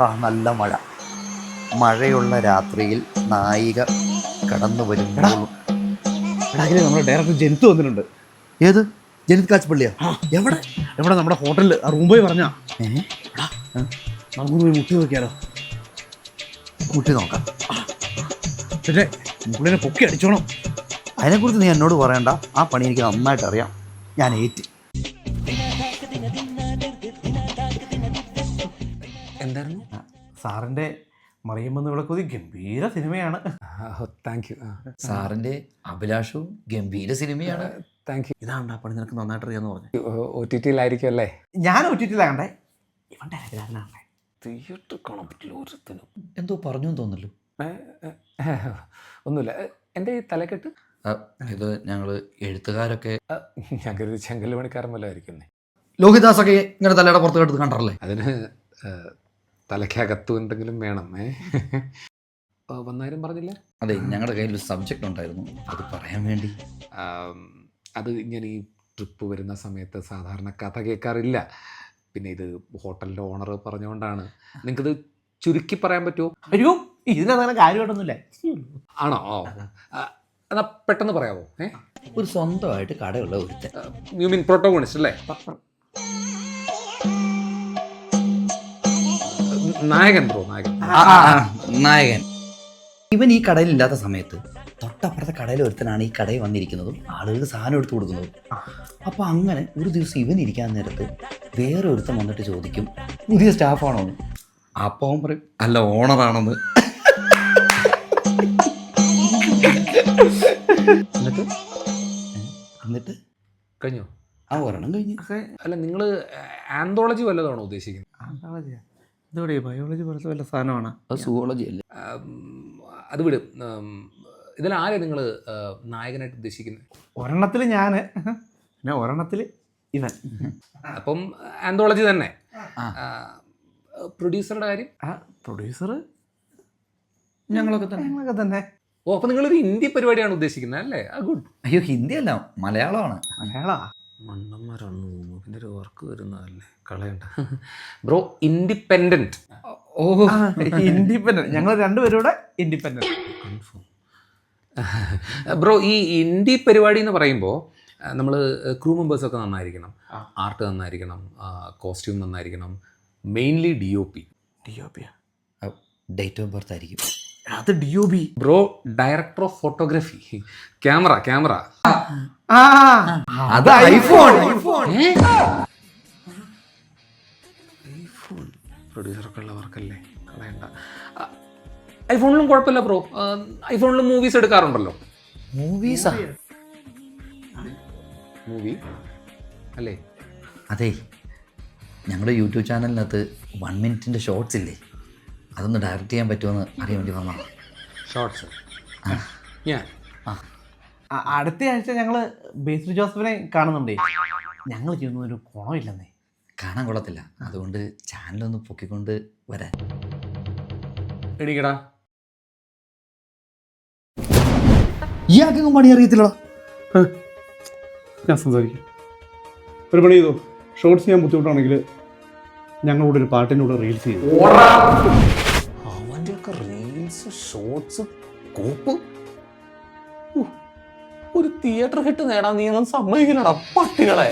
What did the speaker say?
ആ നല്ല മഴ. മഴയുള്ള രാത്രിയിൽ നായിക കടന്നു വരുമ്പോഴും എടാ. ഇതിൽ നമ്മുടെ ഡയറക്ടർ ജനിത്ത് വന്നിട്ടുണ്ട്. ഏത്? ജനിത് കാച്ചപ്പള്ളിയാ? എവിടെ? എവിടെ? നമ്മുടെ ഹോട്ടലിൽ ആ റൂം പോയി പറഞ്ഞാ. നമുക്ക് പോയി മുട്ടി നോക്കിയാലോ? മുട്ടി നോക്കാം. പക്ഷേ മുകളിനെ പൊക്കി അടിച്ചോണം. അതിനെക്കുറിച്ച് നീ എന്നോട് പറയണ്ട. ആ പണി എനിക്ക് നന്നായിട്ട് അറിയാം ഞാൻ ഏറ്റ്. സാറിന്റെ മറിയുമെന്ന് കൊതി ഗംഭീര സിനിമയാണ്. താങ്ക് യു സാറിന്റെ അഭിലാഷവും ഗംഭീര സിനിമയാണ്. താങ്ക് യു ഇതാണ് ആ പണി നിനക്ക് നന്നായിട്ട് അറിയാന്ന് പറഞ്ഞു. ഒ ടി ടിയിലായിരിക്കും അല്ലേ ഞാൻ ഒ ടി കണ്ടേ ഇവൻ ഡയറക്ടറാണ് തിയേറ്റർ കാണാൻ പറ്റില്ല ഓരോരുത്തരും എന്തോ പറഞ്ഞു എന്ന് തോന്നല്ലോ ഒന്നുമില്ല. എന്റെ ഈ തലക്കെട്ട്? ഇത് ഞങ്ങൾ എഴുത്തുകാരൊക്കെ ഞാൻ കരുതി ചെങ്കൽ പണിക്കാരൻ പോലെ ആയിരിക്കുന്നേ ലോഹിദാസൊക്കെ ഇങ്ങനെ തലയുടെ പുറത്ത് എടുത്ത് കണ്ടറല്ലേ? അതിന് തലയ്ക്കകത്തും എന്തെങ്കിലും വേണം ഏ? വന്നാരും പറഞ്ഞില്ല? അതെ ഞങ്ങളുടെ കയ്യിൽ ഒരു സബ്ജക്റ്റ് ഉണ്ടായിരുന്നു. അത് പറയാൻ വേണ്ടി. അത് ഇങ്ങനെ ഈ ട്രിപ്പ് വരുന്ന സമയത്ത് സാധാരണ കഥ കേൾക്കാറില്ല. പിന്നെ ഇത് ഹോട്ടലിന്റെ ഓണർ പറഞ്ഞുകൊണ്ടാണ് നിങ്ങൾക്കിത് ചുരുക്കി പറയാൻ പറ്റുമോ അയ്യോ ഇതിനങ്ങനെ കാര്യമായിട്ടൊന്നുമില്ല. ആണോ? ഓ. എന്നാ പെട്ടെന്ന് പറയാമോ ഏ? ഒരു സ്വന്തമായിട്ട് കടയുള്ള ഒരുത്തൻ. യു മീൻ പ്രോട്ടോഗോണിസ്റ്റ് അല്ലേ? നായകൻ ബ്രോ നായകൻ. ഇവൻ ഈ കടയിൽ ഇല്ലാത്ത സമയത്ത് തൊട്ടപ്പുറത്തെ കടയിൽ ഒരുത്തനാണ് ഈ കടയിൽ വന്നിരിക്കുന്നതും ആളുകൾക്ക് സാധനം എടുത്തു കൊടുക്കുന്നതും. അപ്പോൾ അങ്ങനെ ഒരു ദിവസം ഇവൻ ഇരിക്കാൻ നേരത്ത് വേറെ ഒരുത്തൻ വന്നിട്ട് ചോദിക്കും പുതിയ സ്റ്റാഫാണോ? അപ്പം അപ്പോൾ അവൻ പറയും അല്ല ഓണറാണെന്ന്. എന്നിട്ട്? എന്നിട്ട്? കഴിഞ്ഞോ? ആ ഒരെണ്ണം കഴിഞ്ഞു. അല്ല നിങ്ങൾ ആന്തോളജി വല്ലതാണോ ഉദ്ദേശിക്കുന്നത്? ഇതോടെ ബയോളജി പോലത്തെ വല്ല സാധനമാണ്? അത് സുവോളജി അല്ലേ? അത് വിടും. ഇതിൽ ആരെ നിങ്ങൾ നായകനായിട്ട് ഉദ്ദേശിക്കുന്നത് ഒരെണ്ണത്തിൽ ഞാൻ പിന്നെ ഒരെണ്ണത്തിൽ ഇവൻ. അപ്പം ആന്തോളജി തന്നെ. പ്രൊഡ്യൂസറുടെ കാര്യം? ആ പ്രൊഡ്യൂസർ ഞങ്ങളൊക്കെ തന്നെ. ഞങ്ങളൊക്കെ തന്നെ. ഓ അപ്പം നിങ്ങളൊരു ഹിന്ദി പരിപാടിയാണ് ഉദ്ദേശിക്കുന്നത് അല്ലേ? ആ ഗുഡ് അയ്യോ ഹിന്ദി അല്ല മലയാളമാണ്. മലയാളാ? മണ്ണന്മാരാണ് തോന്നുന്നു. പിന്നെ ഒരു വർക്ക് വരുന്നതല്ലേ? കളയണ്ട. ബ്രോ ഇൻഡിപെൻഡന്റ് ഓ ഇൻഡിപെൻഡന്റ് ഞങ്ങൾ രണ്ടുപേരും കൂടെ ഇൻഡിപെൻഡന്റ് കൺഫേം ബ്രോ ഈ ഇൻഡി പരിപാടി എന്ന് പറയുമ്പോൾ നമ്മൾ ക്രൂ മെമ്പേഴ്സൊക്കെ നന്നായിരിക്കണം. ആർട്ട് നന്നായിരിക്കണം. Costume നന്നായിരിക്കണം. Mainly D O P D O P date of birth ആയിരിക്കും. അത് D O B bro director of photography camera camera ആ. അത് ഐഫോൺ പ്രൊഡ്യൂസർക്കുള്ള വർക്കല്ലേ? കളയണ്ട. ഐഫോണിലും കുഴപ്പമില്ല ബ്രോ ഐഫോണിലും മൂവീസ് എടുക്കാറുണ്ടല്ലോ. മൂവീസാ മൂവി അല്ലേ? അതെ. ഞങ്ങളുടെ യൂട്യൂബ് ചാനലിനകത്ത് വൺ മിനിറ്റിന്റെ ഷോർട്സ് ഇല്ലേ? അതൊന്ന് ഡയറക്റ്റ് ചെയ്യാൻ പറ്റുമെന്ന് അറിയാൻ വേണ്ടി വന്നതാണ് ഷോർട്സ് ഞാൻ ആ- അടുത്ത ആഴ്ച ഞങ്ങൾ ബേസിൽ ജോസഫിനെ കാണുന്നുണ്ടേ. ഞങ്ങൾ ചെയ്യുന്നതിന് കുണമില്ലെന്നേ. കാണാൻ കൊള്ളത്തില്ല. അതുകൊണ്ട് ചാനലൊന്ന് പൊക്കിക്കൊണ്ട് വരാൻ. എണീക്കടാ. ഇയാൾക്കൊന്നും പണി അറിയത്തില്ലടാ. ഞാൻ സംസാരിക്കാം. ഒരു പണി ചെയ്തോ. ഷോർട്സ് ചെയ്യാൻ ബുദ്ധിമുട്ടാണെങ്കിൽ ഞങ്ങളുടെ ഒരു പാട്ടിന്റെ കൂടെ റീൽസ് ചെയ്തു. ഷോർട്സ് കോപ്പ് ഒരു തിയേറ്റർ ഹിറ്റ് നേടാൻ നീ ഒന്നും സമ്മതിക്കില്ലടാ പട്ടികളെ.